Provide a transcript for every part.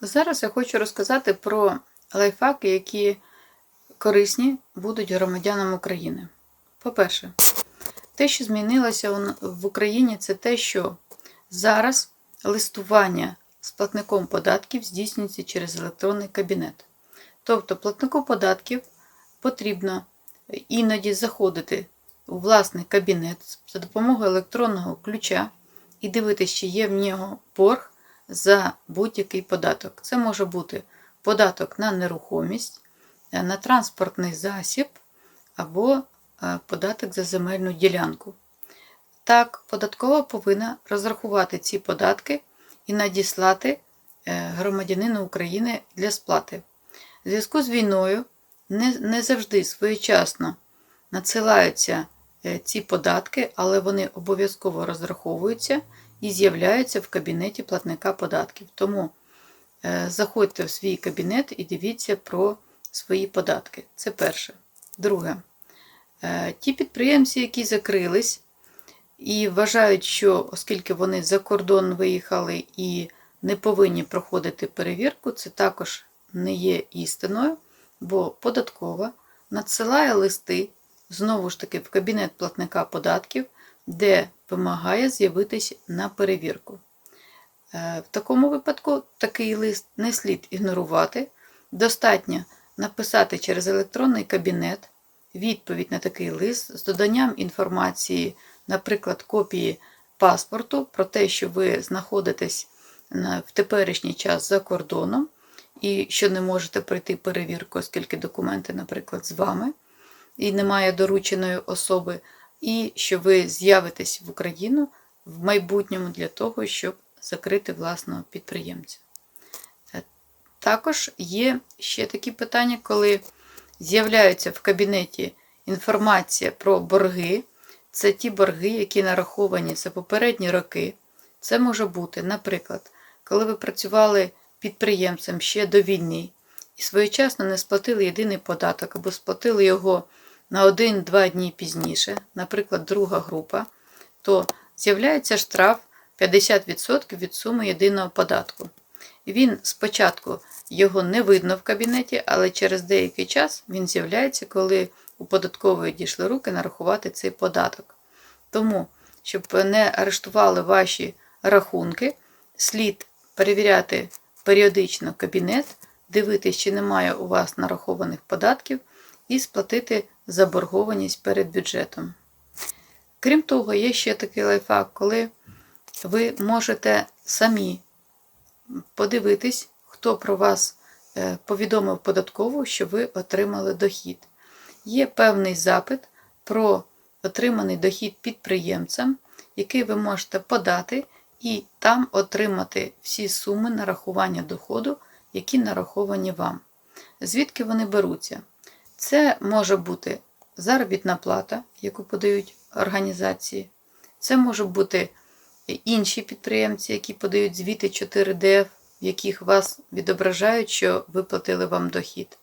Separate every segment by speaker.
Speaker 1: Зараз я хочу розказати про лайфхаки, які корисні будуть громадянам України. По-перше, те, що змінилося в Україні, це те, що зараз листування з платником податків здійснюється через електронний кабінет. Тобто, платнику податків потрібно іноді заходити у власний кабінет за допомогою електронного ключа і дивитися, чи є в нього борг за будь-який податок. Це може бути податок на нерухомість, е, на транспортний засіб або е, податок за земельну ділянку. Так, податкова повинна розрахувати ці податки і надіслати е, громадянину України для сплати. В зв'язку з війною не, завжди своєчасно надсилаються ці податки, але вони обов'язково розраховуються і з'являються в кабінеті платника податків. Тому е, заходьте в свій кабінет і дивіться про свої податки. Це перше. Друге, е, ті підприємці, які закрились і вважають, що оскільки вони за кордон виїхали і не повинні проходити перевірку, це також не є істиною, бо податкова надсилає листи знову ж таки в кабінет платника податків, де вимагає з'явитись на перевірку. Е, В такому випадку такий лист не слід ігнорувати. Достатньо написати через електронний кабінет відповідь на такий лист з доданням інформації, наприклад, копії паспорту про те, що ви знаходитесь в теперішній час за кордоном і що не можете пройти перевірку, оскільки документи, наприклад, з вами і немає дорученої особи, і що ви з'явитесь в Україну в майбутньому для того, щоб закрити власного підприємця. Е, Також є ще такі питання, коли з'являється в кабінеті інформація про борги. Це ті борги, які нараховані за попередні роки. Це може бути, наприклад, коли ви працювали підприємцем ще до війни і своєчасно не сплатили єдиний податок або сплатили його на один-два дні пізніше, наприклад, друга група, то з'являється штраф 50% від суми єдиного податку. Він спочатку його не видно в кабінеті, але через деякий час він з'являється, коли у податкової дійшли руки нарахувати цей податок. Тому, щоб не арештували ваші рахунки, слід перевіряти періодично кабінет, дивитися, чи немає у вас нарахованих податків, і сплатити заборгованість перед бюджетом. Крім того, є ще такий лайфхак, коли ви можете самі подивитись, хто про вас е, повідомив податкову, що ви отримали дохід. Є певний запит про отриманий дохід підприємцям, який ви можете подати і там отримати всі суми нарахування доходу, які нараховані вам. Звідки вони беруться? Це може бути заробітна плата, яку подають організації. Це можуть бути інші підприємці, які подають звіти 4DF, в яких вас відображають, що виплатили вам дохід.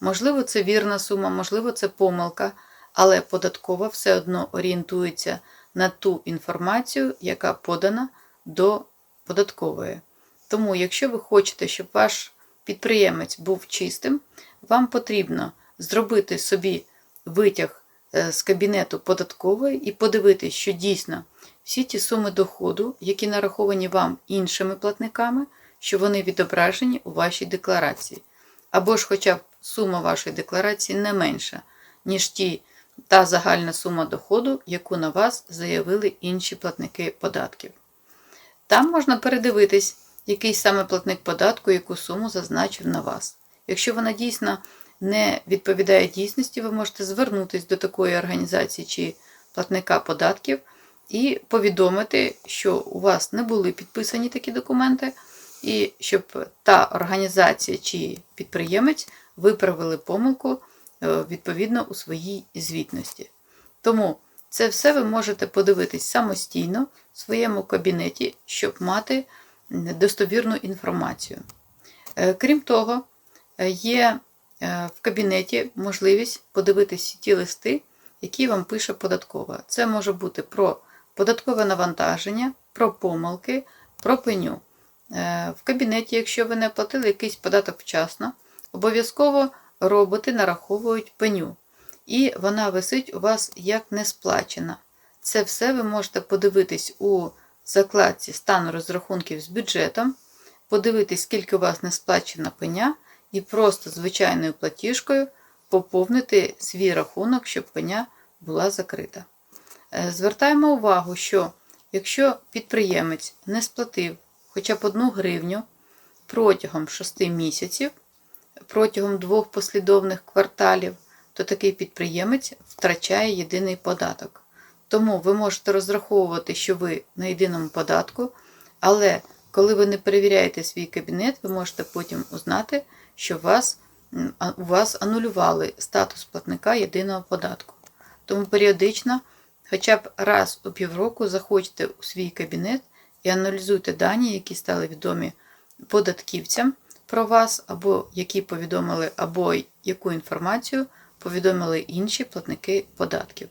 Speaker 1: Можливо, це вірна сума, можливо, це помилка, але податкова все одно орієнтується на ту інформацію, яка подана до податкової. Тому, якщо ви хочете, щоб ваш підприємець був чистим, вам потрібно зробити собі витяг е, з кабінету податкової і подивитися, що дійсно всі ті суми доходу, які нараховані вам іншими платниками, що вони відображені у вашій декларації. Або ж хоча б сума вашої декларації не менша, ніж ті, та загальна сума доходу, яку на вас заявили інші платники податків. Там можна передивитись, який саме платник податку, яку суму зазначив на вас. Якщо вона дійсно не відповідає дійсності, ви можете звернутися до такої організації чи платника податків і повідомити, що у вас не були підписані такі документи, і щоб та організація чи підприємець виправили помилку е, відповідно у своїй звітності. Тому це все ви можете подивитись самостійно в своєму кабінеті, щоб мати достовірну інформацію. Е, Крім того, е, є в кабінеті можливість подивитися ті листи, які вам пише податкова. Це може бути про податкове навантаження, про помилки, про пеню. Е, В кабінеті, якщо ви не платили якийсь податок вчасно, обов'язково роботи нараховують пеню. І вона висить у вас як не сплачена. Це все ви можете подивитись у закладці стану розрахунків з бюджетом, подивитись, скільки у вас не сплачена пеня, і просто звичайною платіжкою поповнити свій рахунок, щоб пеня була закрита. Е, Звертаємо увагу, що якщо підприємець не сплатив хоча б одну гривню протягом 6 місяців, протягом двох послідовних кварталів, то такий підприємець втрачає єдиний податок. Тому ви можете розраховувати, що ви на єдиному податку, але коли ви не перевіряєте свій кабінет, ви можете потім узнати, що вас, у вас анулювали статус платника єдиного податку. Тому періодично, хоча б раз у півроку, заходьте у свій кабінет і аналізуйте дані, які стали відомі податківцям про вас, або які повідомили, або яку інформацію повідомили інші платники податків.